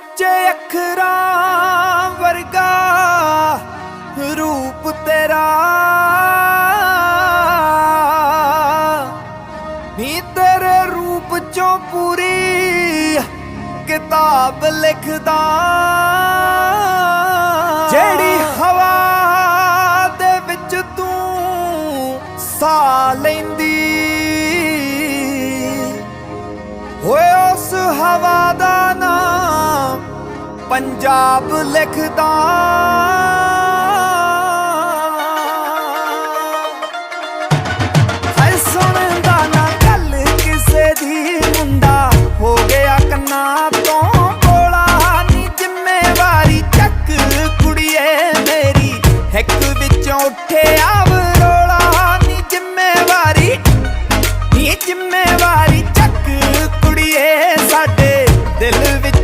ਉੱਚੇ ਅੱਖਰਾਂ ਵਰਗਾ ਰੂਪ ਤੇਰਾ। ਨੀ ਤੇਰੇ ਰੂਪ ਚੋਂ ਪੂਰੀ ਕਿਤਾਬ ਲਿਖਦਾ। ਜਿਹੜੀ ਹਵਾ ਦੇ ਵਿੱਚ ਤੂੰ ਸਾਹ ਲੈਂਦੀ। ਹੋਏ ਉਸ ਹਵਾ ਦਾ ਪੰਜਾਬ ਲਿਖਦਾ। ਐ ਸੁਣਦਾ ਨਾ ਗੱਲ ਕਿਸੇ ਦੀ ਮੁੰਡਾ। ਹੋ ਗਿਆ ਕੰਨਾ ਤੋਂ ਕੋਲਾ। ਨੀ ਜ਼ਿੰਮੇਵਾਰੀ ਚੱਕ ਕੁੜੀਏ ਮੇਰੀ। ਹੱਕ ਵਿੱਚੋਂ ਉੱਠਿਆ